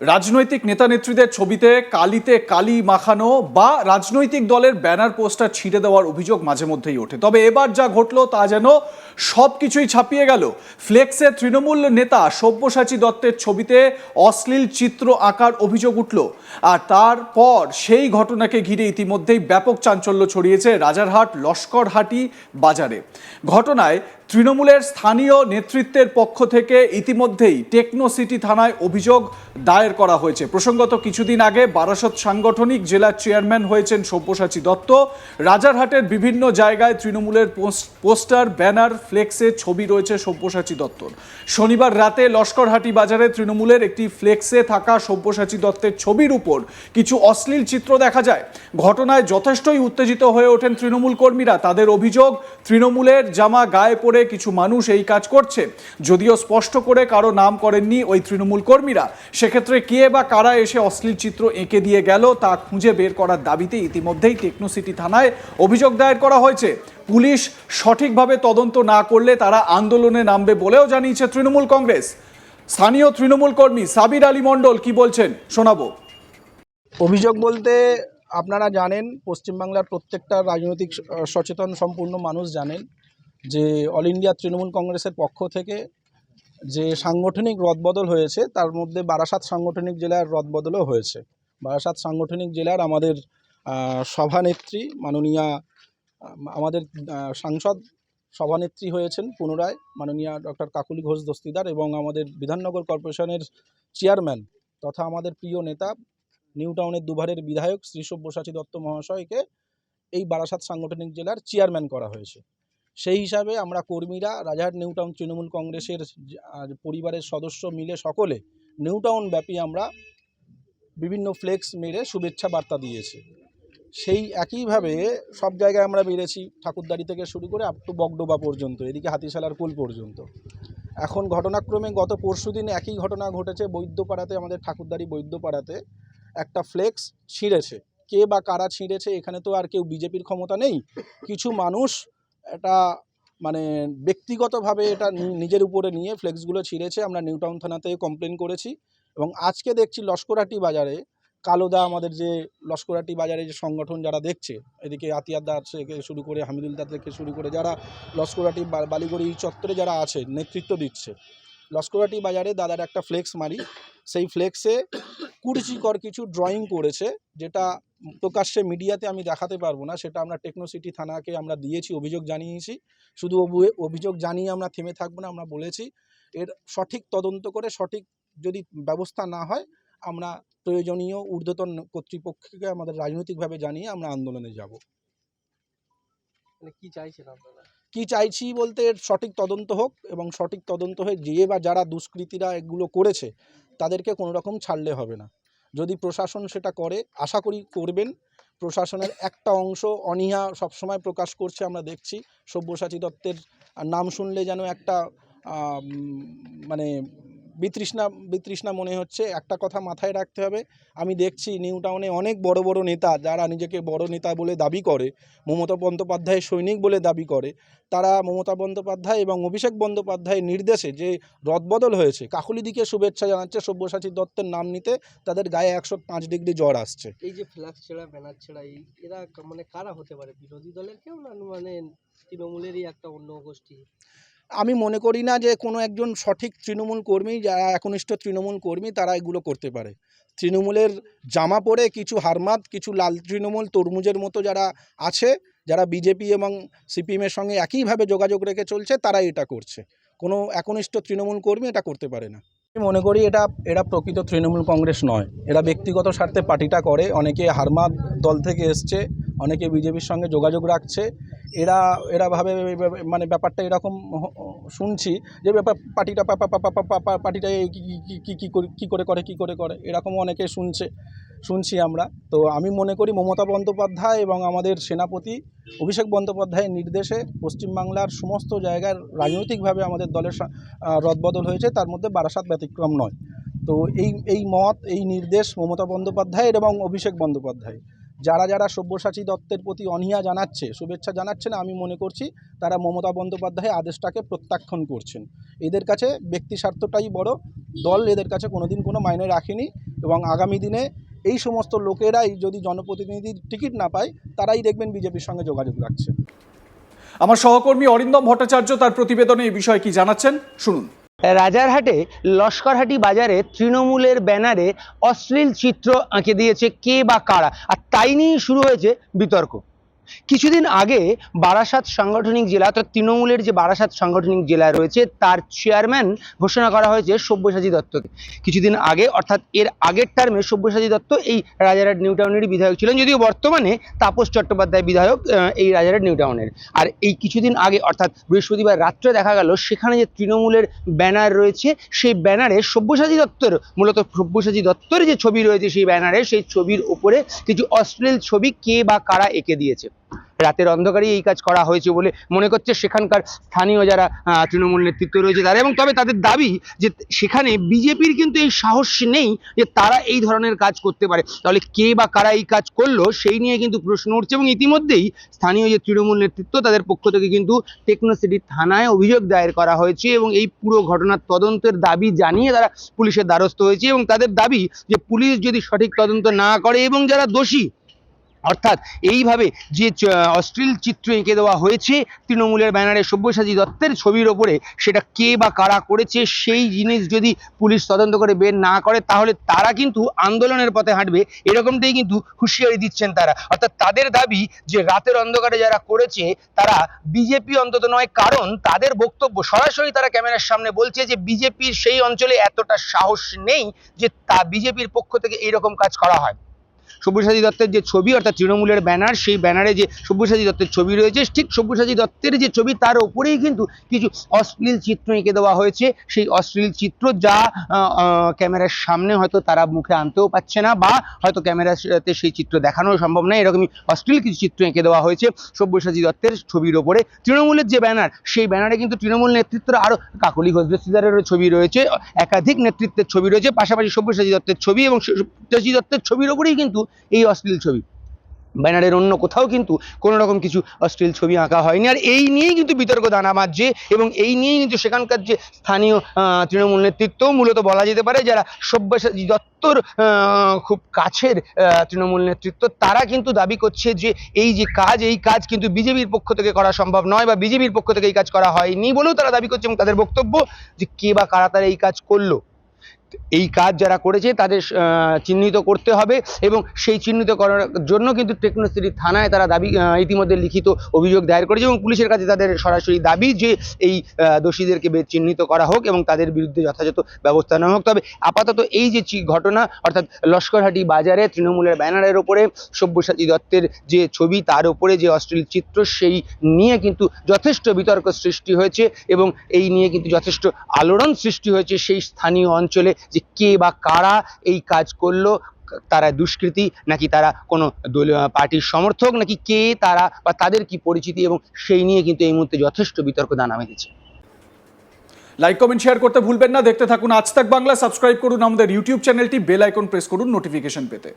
রাজনৈতিক নেতা নেত্রীদের ছবিতে কালিতে কালি মাখানো বা রাজনৈতিক দলের ব্যানার পোস্টার ছিঁড়ে দেওয়ার অভিযোগ মাঝে মধ্যেই ওঠে। তবে এবার যা ঘটলো তা যেন সব কিছুই ছাপিয়ে গেল। ফ্লেক্সে তৃণমূল নেতা সব্যসাচী দত্তের ছবিতে অশ্লীল চিত্র আঁকার অভিযোগ উঠল। আর তারপর সেই ঘটনাকে ঘিরে ইতিমধ্যেই ব্যাপক চাঞ্চল্য ছড়িয়েছে রাজারহাট লস্করহাটি বাজারে। ঘটনায় তৃণমূলের স্থানীয় নেতৃত্বের পক্ষ থেকে ইতিমধ্যেই টেকনো সিটি থানায় অভিযোগ দায়ের করা হয়েছে। প্রসঙ্গত কিছুদিন আগে বারাসত সাংগঠনিক জেলার চেয়ারম্যান হয়েছেন সব্যসাচী দত্ত। রাজারহাটের বিভিন্ন জায়গায় তৃণমূলের পোস- পোস্টার, ব্যানার, ফ্লেক্সে ছবি রয়েছে সব্যসাচী দত্তর। শনিবার রাতে লস্করহাটি বাজারে তৃণমূলের একটি ফ্লেক্সে থাকা সব্যসাচী দত্তের ছবির উপর কিছু অশ্লীল চিত্র দেখা যায়। ঘটনায় যথেষ্টই উত্তেজিত হয়ে ওঠেন তৃণমূল কর্মীরা। তাদের অভিযোগ, তৃণমূলের জামা গায়ে পরে কিছু মানুষ এই কাজ করছে। যদিও স্পষ্ট করে কারও নাম করেননি ওই তৃণমূল কর্মীরা। সেক্ষেত্রে কে বা কারা এসে অশ্লীল চিত্র এঁকে দিয়ে গেল তা খুঁজে বের করার দাবিতে ইতিমধ্যেই টেকনোসিটি থানায় অভিযোগ দায়ের করা হয়েছে। পুলিশ সঠিকভাবে তদন্ত না করলে তারা আন্দোলনে নামবে বলেও জানিয়েছে তৃণমূল কংগ্রেস। স্থানীয় তৃণমূল কর্মী সাবির আলী মণ্ডল কি বলছেন শোনাবো। অভিযোগ বলতে আপনারা জানেন, পশ্চিমবাংলার প্রত্যেকটা রাজনৈতিক সচেতন, সম্পূর্ণ মানুষ জানেন। যে অল ইন্ডিয়া তৃণমূল কংগ্রেসের পক্ষ থেকে যে সাংগঠনিক রদবদল হয়েছে, তার মধ্যে বারাসাত সাংগঠনিক জেলার রদবদলও হয়েছে। বারাসাত সাংগঠনিক জেলার আমাদের সভানেত্রী মাননীয়া, আমাদের সাংসদ সভানেত্রী হয়েছেন পুনরায়, মাননীয়া ডক্টর কাকুলি ঘোষ দস্তিদার এবং আমাদের বিধাননগর কর্পোরেশনের চেয়ারম্যান তথা আমাদের প্রিয় নেতা নিউ টাউনের দুবারের বিধায়ক শ্রী সব্যসাচী দত্ত মহাশয়কে এই বারাসাত সাংগঠনিক জেলার চেয়ারম্যান করা হয়েছে। সেই হিসাবে আমরা কর্মীরা রাজারহাট নিউ টাউন তৃণমূল কংগ্রেসের পরিবারের সদস্য মিলে সকলে নিউ টাউন ব্যাপী আমরা বিভিন্ন ফ্লেক্স মেরে শুভেচ্ছা বার্তা দিয়েছি। সেই একইভাবে সব জায়গায় আমরা বেড়েছি ঠাকুরদারি থেকে শুরু করে আপ টু বগডোবা পর্যন্ত, এদিকে হাতিশালার কুল পর্যন্ত। এখন ঘটনাক্রমে গত পরশু দিন একই ঘটনা ঘটেছে বৈদ্যপাড়াতে, আমাদের ঠাকুরদারি বৈদ্যপাড়াতে। একটা ফ্লেক্স ছিঁড়েছে। কে বা কারা ছিঁড়েছে, এখানে তো আর কেউ বিজেপির ক্ষমতা নেই। কিছু মানুষ এটা মানে ব্যক্তিগতভাবে এটা নিজের উপরে নিয়ে ফ্লেক্সগুলো ছিঁড়েছে। আমরা নিউ টাউন থানাতে কমপ্লেন করেছি এবং আজকে দেখছি লস্করাটি বাজারে, কালোদা আমাদের যে লস্করাটি বাজারে যে সংগঠন যারা দেখছে, এদিকে আতিয়াদা থেকে শুরু করে হামিদুলদা থেকে শুরু করে যারা লস্করাটি বালিগড়ি চত্বরে যারা আছে, নেতৃত্ব দিচ্ছে। লস্করাটি বাজারে দাদার একটা ফ্লেক্স মারি, সেই ফ্লেক্সে কুরুচিকর কিছু ড্রয়িং করেছে যেটা প্রকাশ্যে মিডিয়াতে আমি দেখাতে পারব না সেটা আমরা টেকনোসিটি থানাকে আমরা দিয়েছি অভিযোগ জানিয়েছি। শুধু অভি- অভিযোগ জানিয়ে আমরা থেমে থাকব না আমরা বলেছি এর সঠিক তদন্ত করে সঠিক যদি ব্যবস্থা না হয় আমরা প্রয়োজনীয় ঊর্ধ্বতন কর্তৃপক্ষকে আমাদের রাজনৈতিকভাবে জানিয়ে আমরা আন্দোলনে যাব। মানে কি চাইছেন আপনারা? কি চাইছি বলতে এর সঠিক তদন্ত হোক এবং সঠিক তদন্ত হয়ে যে বা যারা দুষ্কৃতীরা এগুলো করেছে তাদেরকে কোনো রকম ছাড়লে হবে না। যদি প্রশাসন সেটা করে, আশা করি করবেন। প্রশাসনের একটা অংশ অনীহা সবসময় প্রকাশ করছে, আমরা দেখছি। সব্যসাচী দত্তের নাম শুনলে যেন একটা মানে বিতৃষ্ণা বিতৃষ্ণা মনে হচ্ছে। একটা কথা মাথায় রাখতে হবে। আমি দেখছি নিউ টাউনে অনেক বড় বড় নেতা যারা নিজেকে বড় নেতা বলে দাবি করে, মমতা বন্দ্যোপাধ্যায়ের সৈনিক বলে দাবি করে, তারা মমতা বন্দ্যোপাধ্যায় এবং অভিষেক বন্দ্যোপাধ্যায়ের নির্দেশে যে রদবদল হয়েছে কাকুলিদিকে শুভেচ্ছা জানাচ্ছে সব্যসাচী দত্তের নাম নিতে, তাদের গায়ে একশো পাঁচ ডিগ্রি জ্বর আসছে। এই যে ফ্ল্যাক্স ছেঁড়া, ব্যানার ছেঁড়া, এই, এরা মানে কারা হতে পারে? বিরোধী দলের কেউ না? মানে তৃণমূলেরই একটা অন্য গোষ্ঠী। আমি মনে করি না যে কোনো একজন সঠিক তৃণমূল কর্মী, যারা একনিষ্ঠ তৃণমূল কর্মী, তারা এগুলো করতে পারে। তৃণমূলের জামা পরে কিছু হারমাত, কিছু লাল তৃণমূল তরমুজের মতো যারা আছে, যারা বিজেপি এবং সিপিএমের সঙ্গে একইভাবে যোগাযোগ রেখে চলছে, তারা এটা করছে। কোনো একনিষ্ঠ তৃণমূল কর্মী এটা করতে পারে না। আমি মনে করি এটা এরা প্রকৃত তৃণমূল কংগ্রেস নয়। এরা ব্যক্তিগত স্বার্থে পার্টিটা করে, অনেকে হারমাত দল থেকে এসছে, অনেকে বিজেপির সঙ্গে যোগাযোগ রাখছে এরা এরা ভাবে মানে ব্যাপারটা এরকম শুনছি যে ব্যাপার, পার্টিটা পার্টিটা কি, কি- কি করে করে কি করে করে, এরকমও অনেকে শুনছে, শুনছি আমরা। তো আমি মনে করি মমতা বন্দ্যোপাধ্যায় এবং আমাদের সেনাপতি অভিষেক বন্দ্যোপাধ্যায়ের নির্দেশে পশ্চিমবাংলার সমস্ত জায়গার রাজনৈতিকভাবে আমাদের দলের রদবদল হয়েছে, তার মধ্যে বারাসাত ব্যতিক্রম নয়। তো এই এই মত, এই নির্দেশ মমতা বন্দ্যোপাধ্যায়ের এবং অভিষেক বন্দ্যোপাধ্যায় যারা যারা সব্যসাচী দত্তের প্রতি অনীহা জানাচ্ছে, শুভেচ্ছা জানাচ্ছে না, আমি মনে করছি তারা মমতা বন্দ্যোপাধ্যায় আদেশটাকে প্রত্যাখ্যান করছেন। এদের কাছে ব্যক্তি স্বার্থটাই বড়, দল এদের কাছে কোনোদিন কোনো মাইনে রাখেনি এবং আগামী দিনে এই সমস্ত লোকেরাই যদি জনপ্রতিনিধির টিকিট না পায়, তারাই দেখবেন বিজেপির সঙ্গে যোগাযোগ রাখছে। আমার সহকর্মী অরিন্দম ভট্টাচার্য তার প্রতিবেদনে এই বিষয়ে কি জানাচ্ছেন? শুনুন। রাজারহাটে লস্করহাটি বাজারে তৃণমূলের ব্যানারে অশ্লীল চিত্র আঁকে দিয়েছে কে বা কারা, আর তাই নিয়েই শুরু হয়েছে বিতর্ক। কিছুদিন আগে বারাসাত সাংগঠনিক জেলা অর্থাৎ তৃণমূলের যে বারাসাত সাংগঠনিক জেলা রয়েছে, তার চেয়ারম্যান ঘোষণা করা হয়েছে সব্যসাচী দত্তকে। কিছুদিন আগে, অর্থাৎ এর আগের টার্মে সব্যসাচী দত্ত এই রাজারহাট নিউ টাউনেরই বিধায়ক ছিলেন, যদিও বর্তমানে তাপস চট্টোপাধ্যায় বিধায়ক এই রাজারহাট নিউ টাউনের আর এই কিছুদিন আগে, অর্থাৎ বৃহস্পতিবার রাত্রে দেখা গেল, সেখানে যে তৃণমূলের ব্যানার রয়েছে, সেই ব্যানারে সব্যসাচী দত্তর, মূলত সব্যসাচী দত্তর যে ছবি রয়েছে সেই ব্যানারে সেই ছবির উপরে কিছু অশ্লীল ছবি কে বা কারা এঁকে দিয়েছে। রাতের অন্ধকারেই এই কাজ করা হয়েছে বলে মনে করছে সেখানকার স্থানীয় যারা তৃণমূল নেতৃত্ব রয়েছে তারা। এবং তবে তাদের দাবি যে সেখানে বিজেপির কিন্তু এই সাহস নেই যে তারা এই ধরনের কাজ করতে পারে। তাহলে কে বা কারা এই কাজ করল সেই নিয়ে কিন্তু প্রশ্ন উঠছে এবং ইতিমধ্যেই স্থানীয় যে তৃণমূল নেতৃত্ব তাদের পক্ষ থেকে কিন্তু টেকনোসিটি থানায় অভিযোগ দায়ের করা হয়েছে এবং এই পুরো ঘটনার তদন্তের দাবি জানিয়ে তারা পুলিশের দ্বারস্থ হয়েছে এবং তাদের দাবি যে পুলিশ যদি সঠিক তদন্ত না করে এবং যারা দোষী অর্থাৎ এইভাবে যে অশ্লীল চিত্র এঁকে দেওয়া হয়েছে তৃণমূলের ব্যানারে সব্যসাচী দত্তের ছবির ওপরে, সেটা কে বা কারা করেছে, সেই জিনিস যদি পুলিশ তদন্ত করে বের না করে, তাহলে তারা কিন্তু আন্দোলনের পথে হাঁটবে। এরকমটাই কিন্তু হুঁশিয়ারি দিচ্ছেন তারা। অর্থাৎ তাদের দাবি যে, রাতের অন্ধকারে যারা করেছে, তারা বিজেপি অন্তত নয়, কারণ তাদের বক্তব্য সরাসরি তারা ক্যামেরার সামনে বলছে যে, বিজেপির সেই অঞ্চলে এতটা সাহস নেই যে, তা বিজেপির পক্ষ থেকে এইরকম কাজ করা হয়। সব্যসাচী দত্তের যে ছবি, অর্থাৎ তৃণমূলের ব্যানার, সেই ব্যানারে যে সব্যসাচী দত্তের ছবি রয়েছে, ঠিক সব্যসাচী দত্তের যে ছবি, তার ওপরেই কিন্তু কিছু অশ্লীল চিত্র এঁকে দেওয়া হয়েছে। সেই অশ্লীল চিত্র যা ক্যামেরার সামনে হয়তো তারা মুখে আনতেও পাচ্ছে না, বা হয়তো ক্যামেরাতে সেই চিত্র দেখানো সম্ভব নয়। এরকমই অশ্লীল কিছু চিত্র এঁকে দেওয়া হয়েছে সব্যসাচী দত্তের ছবির ওপরে। তৃণমূলের যে ব্যানার, সেই ব্যানারে কিন্তু তৃণমূল নেতৃত্বের আরও কাকলি ঘোষ ছবি রয়েছে, একাধিক নেতৃত্বের ছবি রয়েছে। পাশাপাশি সব্যসাচী দত্তের ছবি এবং সব্যসাচী দত্তের ছবির ওপরেই কিন্তু এই অশ্লীল ছবি। ব্যানারের অন্য কোথাও কিন্তু কোনো রকম কিছু অশ্লীল ছবি আঁকা হয়নি। আর এই নিয়েই কিন্তু বিতর্ক, দানা বাঁধছে এবং এই নিয়েই কিন্তু সেখানকার যে স্থানীয় তৃণমূল নেতৃত্ব মূলত বলা যেতে পারে যারা সব্যসাচী দত্তর খুব কাছের তৃণমূল নেতৃত্ব, তারা কিন্তু দাবি করছে যে এই যে কাজ, এই কাজ কিন্তু বিজেপির পক্ষ থেকে করা সম্ভব নয় বা বিজেপির পক্ষ থেকে এই কাজ করা হয়নি বলেও তারা দাবি করছে এবং তাদের বক্তব্য যে কে বা কারা তারা এই কাজ করল। এই কাজ যারা করেছে তাদের চিহ্নিত করতে হবে এবং সেই চিহ্নিত করার জন্য কিন্তু টেকনোসিটি থানায় তারা দাবি ইতিমধ্যে লিখিত অভিযোগ দায়ের করেছে এবং পুলিশের কাছে তাদের সরাসরি দাবি যে এই দোষীদেরকে চিহ্নিত করা হোক এবং তাদের বিরুদ্ধে যথাযথ ব্যবস্থা নেওয়া হোক। তবে আপাতত এই যে ঘটনা, অর্থাৎ লস্করহাটি বাজারে তৃণমূলের ব্যানারের ওপরে সব্যসাচী দত্তের যে ছবি, তার ওপরে যে অশ্লীল চিত্র, সেই নিয়ে কিন্তু যথেষ্ট বিতর্ক সৃষ্টি হয়েছে এবং এই নিয়ে কিন্তু যথেষ্ট আলোড়ন সৃষ্টি হয়েছে সেই স্থানীয় অঞ্চলে। যে কে বা কারা এই কাজ করল, তারা দুষ্কৃতি নাকি তারা কোনো দলীয় পার্টির সমর্থক, নাকি কে তারা বা তাদের কি পরিচিতি এবং সেই নিয়ে কিন্তু এই মুহূর্তে যথেষ্ট বিতর্ক দানা বেঁধেছে লাইক কমেন্ট শেয়ার করতে ভুলবেন না। দেখতে থাকুন আজ তাক বাংলা। সাবস্ক্রাইব করুন আমাদের ইউটিউব চ্যানেলটি বেল আইকন প্রেস করুন নোটিফিকেশন পেতে।